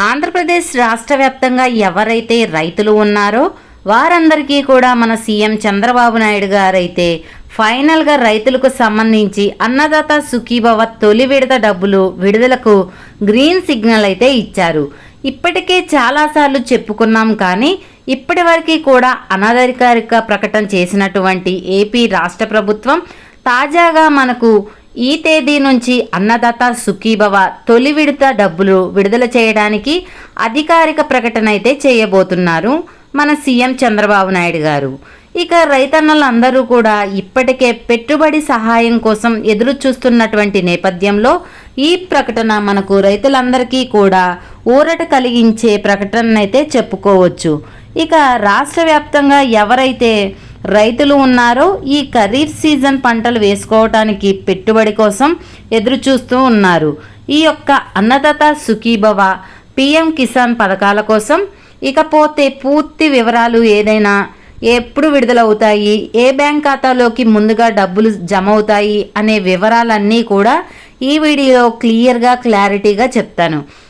ఆంధ్రప్రదేశ్ రాష్ట్ర వ్యాప్తంగా ఎవరైతే రైతులు ఉన్నారో వారందరికీ కూడా మన సీఎం చంద్రబాబు నాయుడు గారైతే ఫైనల్గా రైతులకు సంబంధించి అన్నదాత సుఖీభవ తొలి విడత డబ్బులు విడుదలకు గ్రీన్ సిగ్నల్ అయితే ఇచ్చారు. ఇప్పటికే చాలాసార్లు చెప్పుకున్నాం కానీ ఇప్పటివరకు కూడా అనధికారిక ప్రకటన చేసినటువంటి ఏపీ రాష్ట్ర ప్రభుత్వం తాజాగా మనకు ఈ తేదీ నుంచి అన్నదాత సుఖీభవ తొలి విడత డబ్బులు విడుదల చేయడానికి అధికారిక ప్రకటన అయితే చేయబోతున్నారు మన సీఎం చంద్రబాబు నాయుడు గారు. ఇక రైతన్నలందరూ కూడా ఇప్పటికే పెట్టుబడి సహాయం కోసం ఎదురు చూస్తున్నటువంటి నేపథ్యంలో ఈ ప్రకటన మనకు రైతులందరికీ కూడా ఊరట కలిగించే ప్రకటన అయితే చెప్పుకోవచ్చు. ఇక రాష్ట్ర వ్యాప్తంగా ఎవరైతే రైతులు ఉన్నారో ఈ ఖరీఫ్ సీజన్ పంటలు వేసుకోవటానికి పెట్టుబడి కోసం ఎదురు చూస్తూ ఉన్నారు. ఈ యొక్క అన్నదాత సుఖీభవ పిఎం కిసాన్ పథకాల కోసం ఇకపోతే పూర్తి వివరాలు ఏదైనా ఎప్పుడు విడుదలవుతాయి? ఏ బ్యాంక్ ఖాతాలోకి ముందుగా డబ్బులు జమ అవుతాయి అనే వివరాలన్నీ కూడా ఈ వీడియో క్లియర్గా క్లారిటీగా చెప్తాను.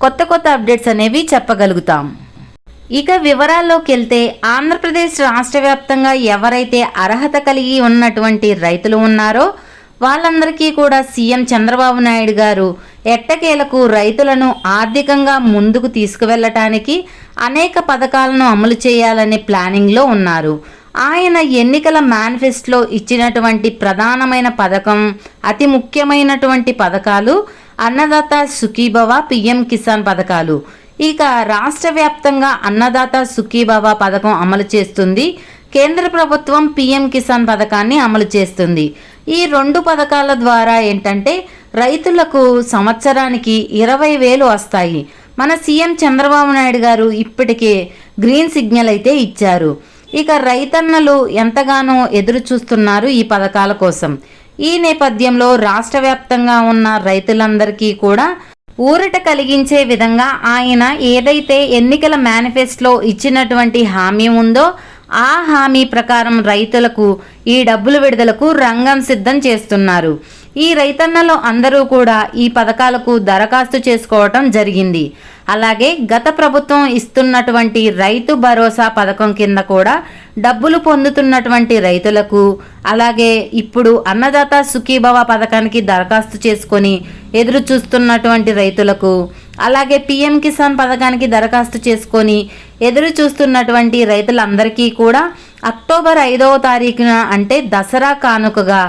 కొత్త కొత్త అప్డేట్స్ అనేవి చెప్పగలుగుతాం. ఇక వివరాల్లోకి వెళ్తే ఆంధ్రప్రదేశ్ రాష్ట్ర వ్యాప్తంగా ఎవరైతే అర్హత కలిగి ఉన్నటువంటి రైతులు ఉన్నారో వాళ్ళందరికీ కూడా సీఎం చంద్రబాబు నాయుడు గారు ఎట్టకేలకు రైతులను ఆర్థికంగా ముందుకు తీసుకువెళ్ళటానికి అనేక పథకాలను అమలు చేయాలనే ప్లానింగ్లో ఉన్నారు. ఆయన ఎన్నికల మేనిఫెస్టోలో ఇచ్చినటువంటి ప్రధానమైన పథకం అతి ముఖ్యమైనటువంటి పథకాలు అన్నదాత సుఖీభవ పిఎం కిసాన్ పథకాలు. ఇక రాష్ట్ర వ్యాప్తంగా అన్నదాత సుఖీభవ పథకం అమలు చేస్తుంది. కేంద్ర ప్రభుత్వం పిఎం కిసాన్ పథకాన్ని అమలు చేస్తుంది. ఈ రెండు పథకాల ద్వారా ఏంటంటే రైతులకు సంవత్సరానికి ఇరవై వేలు వస్తాయి. మన సీఎం చంద్రబాబు నాయుడు గారు ఇప్పటికే గ్రీన్ సిగ్నల్ అయితే ఇచ్చారు. ఇక రైతన్నలు ఎంతగానో ఎదురు చూస్తున్నారు ఈ పథకాల కోసం. ఈ నేపథ్యంలో రాష్ట్ర వ్యాప్తంగా ఉన్న రైతులందరికీ కూడా ఊరట కలిగించే విధంగా ఆయన ఏదైతే ఎన్నికల మేనిఫెస్టోలో ఇచ్చినటువంటి హామీ ఉందో ఆ హామీ ప్రకారం రైతులకు ఈ డబ్బులు విడుదలకు రంగం సిద్ధం చేస్తున్నారు. ఈ రైతన్నలు అందరూ కూడా ఈ పథకాలకు దరఖాస్తు చేసుకోవటం జరిగింది. అలాగే గత ప్రభుత్వం ఇస్తున్నటువంటి రైతు భరోసా పథకం కింద కూడా డబ్బులు పొందుతున్నటువంటి రైతులకు అలాగే ఇప్పుడు అన్నదాత సుఖీభవ పథకానికి దరఖాస్తు చేసుకొని ఎదురు చూస్తున్నటువంటి రైతులకు అలాగే పిఎం కిసాన్ పథకానికి దరఖాస్తు చేసుకొని ఎదురు చూస్తున్నటువంటి రైతులందరికీ కూడా అక్టోబర్ ఐదవ తారీఖున అంటే దసరా కానుకగా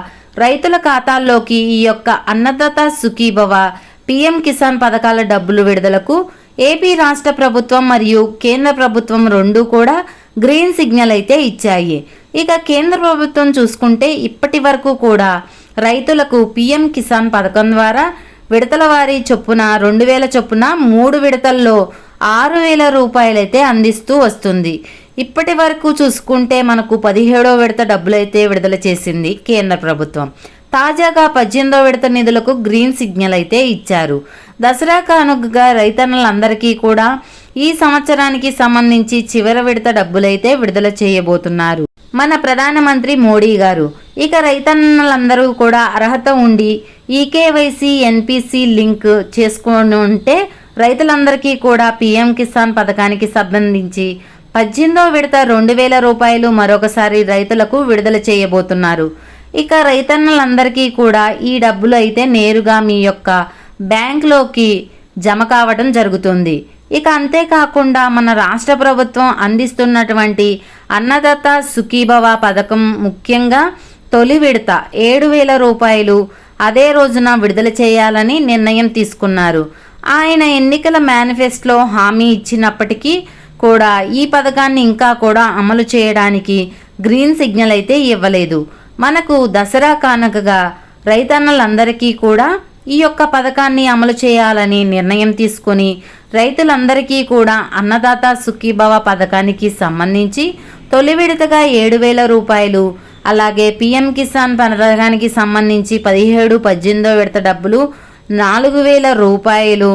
రైతుల ఖాతాల్లోకి ఈ యొక్క అన్నదాత సుఖీభవ పిఎం కిసాన్ పథకాల డబ్బులు విడుదలకు ఏపీ రాష్ట్ర ప్రభుత్వం మరియు కేంద్ర ప్రభుత్వం రెండు కూడా గ్రీన్ సిగ్నల్ అయితే ఇచ్చాయి. ఇక కేంద్ర ప్రభుత్వం చూసుకుంటే ఇప్పటి వరకు కూడా రైతులకు పిఎం కిసాన్ పథకం ద్వారా విడతల వారి చొప్పున రెండు వేల చొప్పున మూడు విడతల్లో ఆరు వేల రూపాయలైతే అందిస్తూ వస్తుంది. ఇప్పటి వరకు చూసుకుంటే మనకు పదిహేడో విడత డబ్బులైతే విడుదల చేసింది కేంద్ర ప్రభుత్వం. తాజాగా పద్దెనిమిదో విడత నిధులకు గ్రీన్ సిగ్నల్ అయితే ఇచ్చారు. దసరా కానుకగా రైతన్నలందరికీ కూడా ఈ సంవత్సరానికి సంబంధించి చివరి విడత డబ్బులైతే విడుదల చేయబోతున్నారు. మన ప్రధానమంత్రి మోడీ గారు ఇక రైతన్నలందరూ కూడా అర్హత ఉండి ఈకేవైసీ ఎన్పిసి లింక్ చేసుకొని ఉంటే రైతులందరికీ కూడా పీఎం కిసాన్ పథకానికి సంబంధించి పద్దెనిమిదో విడత రెండు వేల రూపాయలు మరొకసారి రైతులకు విడుదల చేయబోతున్నారు. ఇక రైతన్నలందరికీ కూడా ఈ డబ్బులు అయితే నేరుగా మీ యొక్క బ్యాంక్లోకి జమ కావటం జరుగుతుంది. ఇక అంతేకాకుండా మన రాష్ట్ర ప్రభుత్వం అందిస్తున్నటువంటి అన్నదాత సుఖీభవ పథకం ముఖ్యంగా తొలి విడత ఏడు వేల రూపాయలు అదే రోజున విడుదల చేయాలని నిర్ణయం తీసుకున్నారు. ఆయన ఎన్నికల మేనిఫెస్టోలో హామీ ఇచ్చినప్పటికీ కూడా ఈ పథకాన్ని ఇంకా కూడా అమలు చేయడానికి గ్రీన్ సిగ్నల్ అయితే ఇవ్వలేదు. మనకు దసరా కానుకగా రైతన్నలందరికీ కూడా ఈ యొక్క పథకాన్ని అమలు చేయాలని నిర్ణయం తీసుకొని రైతులందరికీ కూడా అన్నదాత సుఖీభవ పథకానికి సంబంధించి తొలి విడతగా ఏడు వేల రూపాయలు అలాగే పిఎం కిసాన్ పథకానికి సంబంధించి పదిహేడు పద్దెనిమిదో విడత డబ్బులు నాలుగు వేల రూపాయలు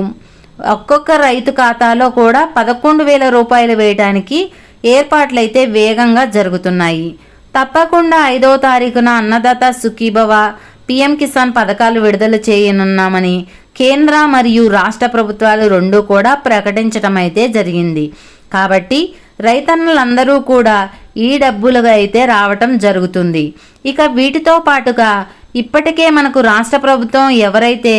ఒక్కొక్క రైతు ఖాతాలో కూడా పదకొండు వేల రూపాయలు వేయడానికి ఏర్పాట్లయితే వేగంగా జరుగుతున్నాయి. తప్పకుండా ఐదో తారీఖున అన్నదాత సుఖీభవ పిఎం కిసాన్ పథకాలు విడుదల చేయనున్నామని కేంద్ర మరియు రాష్ట్ర ప్రభుత్వాలు రెండు కూడా ప్రకటించడం అయితే జరిగింది. కాబట్టి రైతన్నులందరూ కూడా ఈ డబ్బులుగా అయితే రావటం జరుగుతుంది. ఇక వీటితో పాటుగా ఇప్పటికే మనకు రాష్ట్ర ప్రభుత్వం ఎవరైతే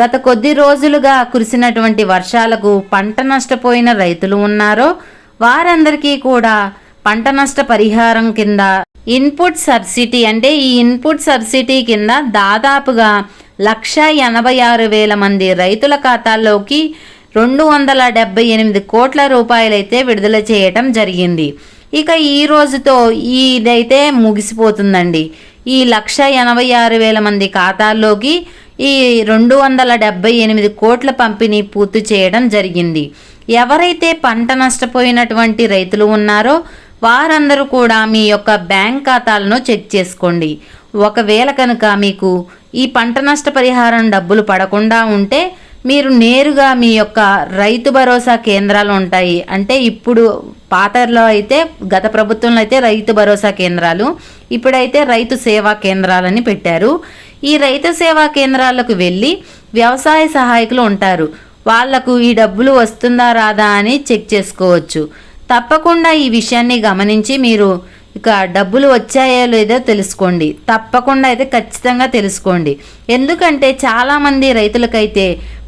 గత కొద్ది రోజులుగా కురిసినటువంటి వర్షాలకు పంట నష్టపోయిన రైతులు ఉన్నారో. వారందరికీ కూడా పంట నష్ట పరిహారం కింద ఇన్పుట్ సబ్సిడీ అంటే ఈ ఇన్పుట్ సబ్సిడీ కింద దాదాపుగా లక్ష ఎనభై ఆరు వేల మంది రైతుల ఖాతాల్లోకి రెండు వందల డెబ్బై ఎనిమిది కోట్ల రూపాయలైతే విడుదల చేయటం జరిగింది. ఇక ఈ రోజుతో ఇదైతే ముగిసిపోతుందండి. ఈ లక్ష ఎనభై ఆరు వేల మంది ఖాతాల్లోకి ఈ రెండు వందల డెబ్బై ఎనిమిది కోట్ల పంపిణీ పూర్తి చేయడం జరిగింది. ఎవరైతే పంట నష్టపోయినటువంటి రైతులు ఉన్నారో వారందరూ కూడా మీ యొక్క బ్యాంక్ ఖాతాలను చెక్ చేసుకోండి. ఒకవేళ కనుక మీకు ఈ పంట నష్ట పరిహారం డబ్బులు పడకుండా ఉంటే మీరు నేరుగా మీ యొక్క రైతు భరోసా కేంద్రాలు ఉంటాయి. అంటే ఇప్పుడు పాతలో అయితే గత ప్రభుత్వంలో అయితే రైతు భరోసా కేంద్రాలు ఇప్పుడైతే రైతు సేవా కేంద్రాలని పెట్టారు. ఈ రైతు సేవా కేంద్రాలకు వెళ్ళి వ్యవసాయ సహాయకులు ఉంటారు. వాళ్ళకు ఈ డబ్బులు వస్తుందా రాదా అని చెక్ చేసుకోవచ్చు. తప్పకుండా ఈ విషయాన్ని గమనించి మీరు ఇక డబ్బులు వచ్చాయో లేదో తెలుసుకోండి. తప్పకుండా అయితే ఖచ్చితంగా తెలుసుకోండి. ఎందుకంటే చాలామంది రైతులకైతే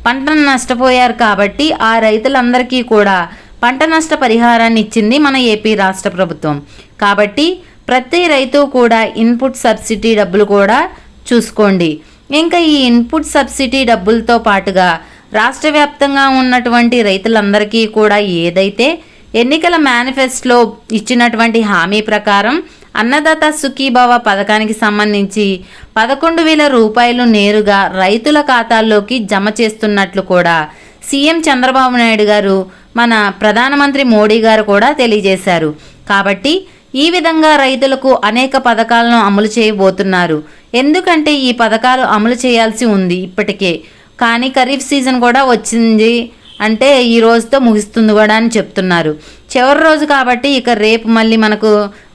పంటను నష్టపోయారు కాబట్టి ఆ రైతులందరికీ కూడా పంట నష్ట పరిహారాన్ని ఇచ్చింది మన ఏపీ రాష్ట్ర ప్రభుత్వం. కాబట్టి ప్రతి రైతు కూడా ఇన్పుట్ సబ్సిడీ డబ్బులు కూడా చూసుకోండి. ఇంకా ఈ ఇన్పుట్ సబ్సిడీ డబ్బులతో పాటుగా రాష్ట్ర వ్యాప్తంగా ఉన్నటువంటి రైతులందరికీ కూడా ఏదైతే ఎన్నికల మేనిఫెస్టోలో ఇచ్చినటువంటి హామీ ప్రకారం అన్నదాత సుఖీభావ పథకానికి సంబంధించి పదకొండు వేల రూపాయలు నేరుగా రైతుల ఖాతాల్లోకి జమ చేస్తున్నట్లు కూడా సీఎం చంద్రబాబు నాయుడు గారు మన ప్రధానమంత్రి మోడీ గారు కూడా తెలియజేశారు. కాబట్టి ఈ విధంగా రైతులకు అనేక పథకాలను అమలు చేయబోతున్నారు. ఎందుకంటే ఈ పథకాలు అమలు చేయాల్సి ఉంది ఇప్పటికే. కానీ ఖరీఫ్ సీజన్ కూడా వచ్చింది అంటే ఈ రోజుతో ముగిస్తుంది కూడా అని చెప్తున్నారు. చివరి రోజు కాబట్టి ఇక రేపు మళ్ళీ మనకు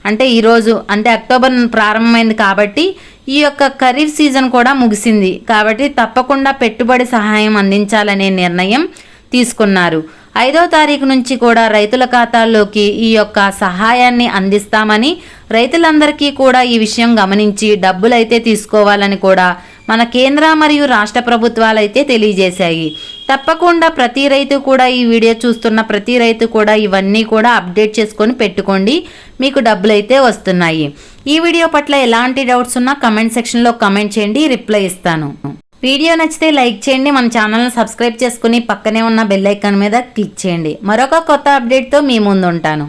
అంటే ఈరోజు అంటే అక్టోబర్ ప్రారంభమైంది కాబట్టి ఈ యొక్క ఖరీఫ్ సీజన్ కూడా ముగిసింది. కాబట్టి తప్పకుండా పెట్టుబడి సహాయం అందించాలనే నిర్ణయం తీసుకున్నారు. ఐదో తారీఖు నుంచి కూడా రైతుల ఖాతాల్లోకి ఈ యొక్క సహాయాన్ని అందిస్తామని రైతులందరికీ కూడా ఈ విషయం గమనించి డబ్బులైతే తీసుకోవాలని కూడా మన కేంద్ర మరియు రాష్ట్ర ప్రభుత్వాలు అయితే తెలియజేశాయి. తప్పకుండా ప్రతి రైతు కూడా ఈ వీడియో చూస్తున్న ప్రతి రైతు కూడా ఇవన్నీ కూడా అప్డేట్ చేసుకొని పెట్టుకోండి. మీకు డబ్బులు అయితే వస్తున్నాయి. ఈ వీడియో పట్ల ఎలాంటి డౌట్స్ ఉన్నా కమెంట్ సెక్షన్లో కమెంట్ చేయండి. రిప్లై ఇస్తాను. వీడియో నచ్చితే లైక్ చేయండి. మన ఛానల్ని సబ్స్క్రైబ్ చేసుకుని పక్కనే ఉన్న బెల్ ఐకాన్ మీద క్లిక్ చేయండి. మరొక కొత్త అప్డేట్తో మీ ముందు ఉంటాను